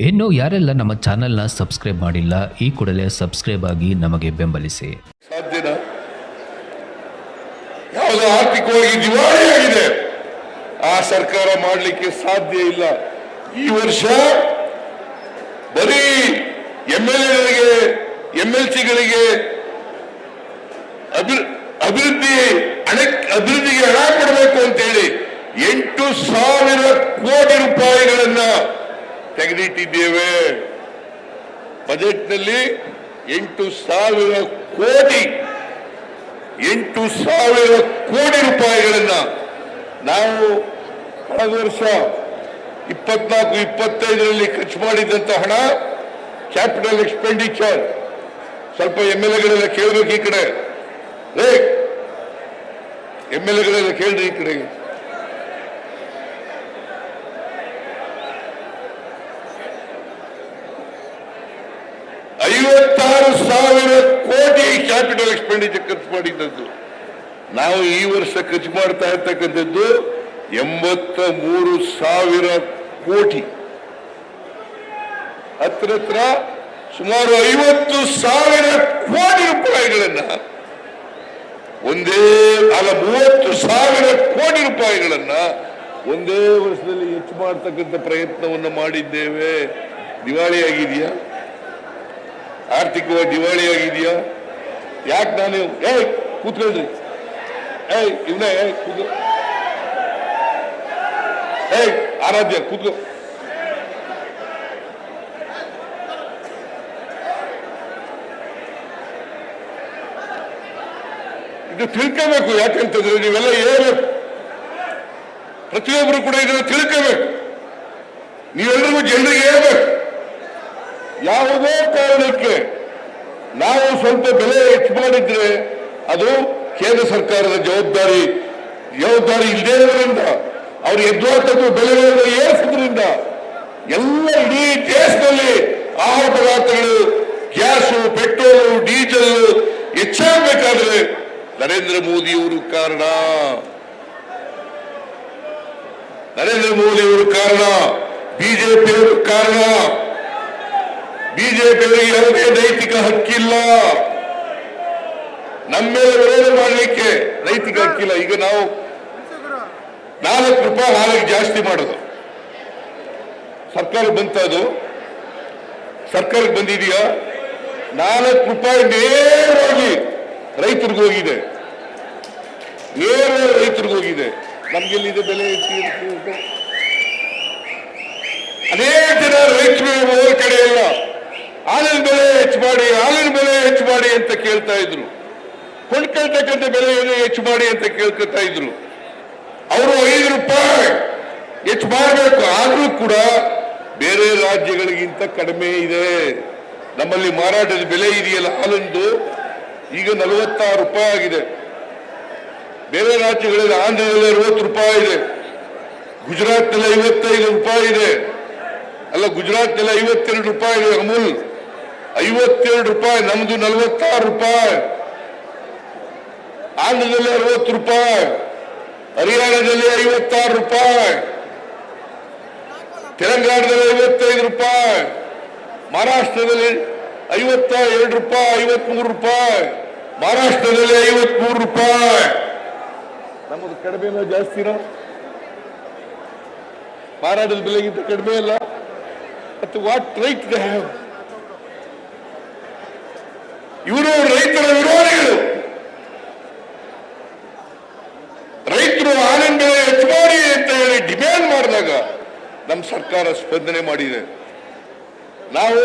ಇನ್ನು ಯಾರೆಲ್ಲ ನಮ್ಮ ಚಾನೆಲ್ನ ಸಬ್ಸ್ಕ್ರೈಬ್ ಮಾಡಿಲ್ಲ, ಈ ಕೂಡಲೇ ಸಬ್ಸ್ಕ್ರೈಬ್ ಆಗಿ ನಮಗೆ ಬೆಂಬಲಿಸಿ. ಸಾಧ್ಯನಾ? ಯಾವುದು ಆರ್ಥಿಕವಾಗಿ ದಿವಾಳಿಯಾಗಿದೆ ಆ ಸರ್ಕಾರ ಮಾಡಲಿಕ್ಕೆ ಸಾಧ್ಯ ಇಲ್ಲ. ಈ ವರ್ಷ ಬರೀ ಎಂ ಎಲ್ ಎಗಳಿಗೆ ಎಂ ಎಲ್ ಸಿಗಳಿಗೆ ಅಭಿವೃದ್ಧಿ ಅಭಿವೃದ್ಧಿಗೆ ಹಣ ಕೊಡಬೇಕು ಅಂತೇಳಿ ಎಂಟು ಸಾವಿರ ತೆಗೆದಿಟ್ಟಿದ್ದೇವೆ. ಬಜೆಟ್ನಲ್ಲಿ ಎಂಟು ಸಾವಿರ ಕೋಟಿ, ಎಂಟು ಸಾವಿರ ಕೋಟಿ ರೂಪಾಯಿಗಳನ್ನ ನಾವು ಕಳೆದ ವರ್ಷ ಇಪ್ಪತ್ನಾಲ್ಕು, ಇಪ್ಪತ್ತೈದರಲ್ಲಿ ಖರ್ಚು ಮಾಡಿದಂತ ಹಣ ಕ್ಯಾಪಿಟಲ್ ಎಕ್ಸ್ಪೆಂಡಿಚರ್. ಸ್ವಲ್ಪ ಎಂ ಎಲ್ ಎಗಳೆಲ್ಲ ಕೇಳಬೇಕು ಈ ಕಡೆ. ರೇ ಎಂ ಎಲ್ ಎಗಳೆಲ್ಲ ಕೇಳ್ರಿ ಈ ಕಡೆಗೆ ಐವತ್ತಾರು ಸಾವಿರ ಕೋಟಿ ಕ್ಯಾಪಿಟಲ್ ಎಕ್ಸ್ಪೆಂಡಿಚರ್ ಖರ್ಚು ಮಾಡಿದ್ದದ್ದು. ನಾವು ಈ ವರ್ಷ ಖರ್ಚು ಮಾಡ್ತಾ ಇರ್ತಕ್ಕಂಥದ್ದು ಎಂಬತ್ತ ಮೂರು ಸಾವಿರ ಕೋಟಿ. ಹತ್ರ ಹತ್ರ ಸುಮಾರು ಐವತ್ತು ಸಾವಿರ ಕೋಟಿ ರೂಪಾಯಿಗಳನ್ನ, ಒಂದೇ, ಅಲ್ಲ, ಮೂವತ್ತು ಸಾವಿರ ಕೋಟಿ ರೂಪಾಯಿಗಳನ್ನ ಒಂದೇ ವರ್ಷದಲ್ಲಿ ಹೆಚ್ಚು ಮಾಡ್ತಕ್ಕಂಥ ಪ್ರಯತ್ನವನ್ನು ಮಾಡಿದ್ದೇವೆ. ದಿವಾಳಿ ಆಗಿದೆಯಾ ಆರ್ಥಿಕವಾಗಿ ದಿವಾಳಿ ಆಗಿದೆಯಾ ಯಾಕೆ ನಾನು ಏಯ್ ಕೂತ್ಕೊಳ್ರಿ ಏಯ್, ಇವನೇ, ಏಯ್ ಕೂತ್ ಏಯ್, ಆರಾಧ್ಯ, ಕೂತ್ಕೊ. ಇದು ತಿಳ್ಕೋಬೇಕು ಯಾಕಂತಂದ್ರೆ ನೀವೆಲ್ಲ ಏನು ಪ್ರತಿಯೊಬ್ಬರು ಕೂಡ ಇದನ್ನು ತಿಳ್ಕೋಬೇಕು. ನೀವೆಲ್ಲರಿಗೂ ಜನರಿಗೆ ಹೇಳ್ಬೇಕು. ಯಾವುದೇ ಕಾರಣಕ್ಕೆ ನಾವು ಸ್ವಲ್ಪ ಬೆಲೆ ಹೆಚ್ಚು ಮಾಡಿದ್ರೆ ಅದು ಕೇಂದ್ರ ಸರ್ಕಾರದ ಜವಾಬ್ದಾರಿ ಜವಾಬ್ದಾರಿ ಇಲ್ಲದೇ ಇರೋದ್ರಿಂದ, ಅವ್ರು ಎದುರಾತಕ್ಕೂ ಬೆಲೆಗಳನ್ನು ಏರಿಸೋದ್ರಿಂದ ಎಲ್ಲ ಇಡೀ ದೇಶದಲ್ಲಿ ಆಹಾರ ಪದಾರ್ಥಗಳು, ಗ್ಯಾಸು, ಪೆಟ್ರೋಲು, ಡೀಸೆಲ್ ಹೆಚ್ಚಾಗಬೇಕಾದ್ರೆ ನರೇಂದ್ರ ಮೋದಿ ಅವರು ಕಾರಣ. ನರೇಂದ್ರ ಮೋದಿ ಅವರು ಕಾರಣ. ಬಿಜೆಪಿಯವರು ಕಾರಣ. ಬಿಜೆಪಿಯವರಿಗೆ ಯಾವುದೇ ನೈತಿಕ ಹಕ್ಕಿಲ್ಲ. ನಮ್ಮ ಮೇಲೆ ವಿರೋಧ ಮಾಡಲಿಕ್ಕೆ ನೈತಿಕ ಹಕ್ಕಿಲ್ಲ. ಈಗ ನಾವು ನಾಲ್ಕು ರೂಪಾಯಿ ಹಾಲಿಗೆ ಜಾಸ್ತಿ ಮಾಡೋದು. ಸರ್ಕಾರ ಬಂತ ಅದು ಸರ್ಕಾರಕ್ಕೆ ಬಂದಿದೆಯಾ? ನಾಲ್ಕು ರೂಪಾಯಿ ನೇರವಾಗಿ ರೈತರಿಗೆ ಹೋಗಿದೆ. ನೇರ ರೈತರಿಗೆ ಹೋಗಿದೆ. ನಮ್ಗೆಲ್ಲಿದೆ ಬೆಲೆ? ಅನೇಕ ಜನ ರೈತರು ಕಡೆ ಎಲ್ಲ ಹಾಲಿನ ಬೆಲೆ ಹೆಚ್ಚು ಮಾಡಿ, ಹಾಲಿನ ಬೆಲೆ ಹೆಚ್ಚು ಮಾಡಿ ಅಂತ ಕೇಳ್ತಾ ಇದ್ರು. ಕೊಂಡ್ಕೊಳ್ತಕ್ಕಂಥ ಬೆಲೆಯನ್ನು ಹೆಚ್ಚು ಮಾಡಿ ಅಂತ ಕೇಳ್ಕೊತಾ ಇದ್ರು. ಅವರು ಐದು ರೂಪಾಯಿ ಹೆಚ್ಚು ಮಾಡಬೇಕು. ಆದ್ರೂ ಕೂಡ ಬೇರೆ ರಾಜ್ಯಗಳಿಗಿಂತ ಕಡಿಮೆ ಇದೆ. ನಮ್ಮಲ್ಲಿ ಮಾರಾಟದ ಬೆಲೆ ಇದೆಯಲ್ಲ, ಹಾಲೊಂದು ಈಗ ನಲವತ್ತಾರು ರೂಪಾಯಿ ಆಗಿದೆ. ಬೇರೆ ರಾಜ್ಯಗಳಲ್ಲಿ ಆಂಧ್ರದಲ್ಲಿ ಅರವತ್ತು ರೂಪಾಯಿ ಇದೆ. ಗುಜರಾತ್ನಲ್ಲಿ ಐವತ್ತೈದು ರೂಪಾಯಿ ಇದೆ. ಅಲ್ಲ, ಗುಜರಾತ್ನಲ್ಲಿ ಐವತ್ತೆರಡು ರೂಪಾಯಿ ಇದೆ ಅಮೂಲ್. ಐವತ್ತೆರಡು ರೂಪಾಯಿ, ನಮ್ದು ನಲವತ್ತಾರು ರೂಪಾಯಿ. ಆಂಧ್ರದಲ್ಲಿ ಅರವತ್ತು ರೂಪಾಯಿ. ಹರಿಯಾಣದಲ್ಲಿ ಐವತ್ತಾರು ರೂಪಾಯಿ. ತೆಲಂಗಾಣದಲ್ಲಿ ಐವತ್ತೈದು ರೂಪಾಯಿ. ಮಹಾರಾಷ್ಟ್ರದಲ್ಲಿ ಐವತ್ತ ಎರಡು ರೂಪಾಯಿ, ಐವತ್ಮೂರು ರೂಪಾಯಿ. ಮಹಾರಾಷ್ಟ್ರದಲ್ಲಿ ಐವತ್ಮೂರು ರೂಪಾಯಿ. ನಮ್ಮದು ಕಡಿಮೆನೋ ಜಾಸ್ತಿನೋ ಮಾರಾಟದ ಬೆಲೆಗಿಂತ ಕಡಿಮೆ ಅಲ್ಲ. ಮತ್ತು ವಾಟ್ ರೈಟ್ ದೇ ಹ್ಯಾವ್ ಇವರು ರೈತರ ವಿರೋಧಿಗಳು. ರೈತರು ಹಾಲಿನ ಬೆಲೆ ಹೆಚ್ಚು ಮಾಡಿ ಅಂತ ಹೇಳಿ ಡಿಮ್ಯಾಂಡ್ ಮಾಡಿದಾಗ ನಮ್ಮ ಸರ್ಕಾರ ಸ್ಪಂದನೆ ಮಾಡಿದೆ. ನಾವು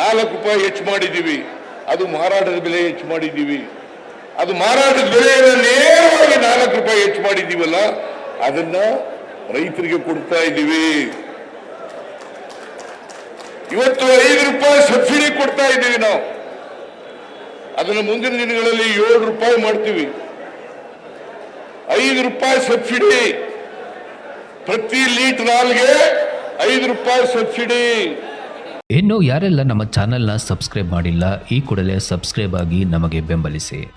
ನಾಲ್ಕು ರೂಪಾಯಿ ಹೆಚ್ಚು ಮಾಡಿದ್ದೀವಿ. ಅದು ಮಾರಾಟದ ಬೆಲೆ ಹೆಚ್ಚು ಮಾಡಿದ್ದೀವಿ. ಅದು ಮಾರಾಟದ ಬೆಲೆಯನ್ನು ನೇರವಾಗಿ ನಾಲ್ಕು ರೂಪಾಯಿ ಹೆಚ್ಚು ಮಾಡಿದ್ದೀವಲ್ಲ, ಅದನ್ನ ರೈತರಿಗೆ ಕೊಡ್ತಾ ಇದ್ದೀವಿ. ಇವತ್ತು ಐದು ರೂಪಾಯಿ ಸಬ್ಸಿಡಿ ಕೊಡ್ತಾ ಇದ್ದೀವಿ ನಾವು. ಅದನ್ನು ಮುಂದಿನ ದಿನಗಳಲ್ಲಿ ಏಳು ರೂಪಾಯಿ ಮಾಡ್ತೀವಿ. ಐದು ರೂಪಾಯಿ ಸಬ್ಸಿಡಿ. ಪ್ರತಿ ಲೀಟರ್ ಹಾಲ್ಗೆ ಐದು ರೂಪಾಯಿ ಸಬ್ಸಿಡಿ. ಇನ್ನು ಯಾರೆಲ್ಲ ನಮ್ಮ ಚಾನೆಲ್ನ ಸಬ್ಸ್ಕ್ರೈಬ್ ಮಾಡಿಲ್ಲ, ಈ ಕೂಡಲೇ ಸಬ್ಸ್ಕ್ರೈಬ್ ಆಗಿ ನಮಗೆ ಬೆಂಬಲಿಸಿ.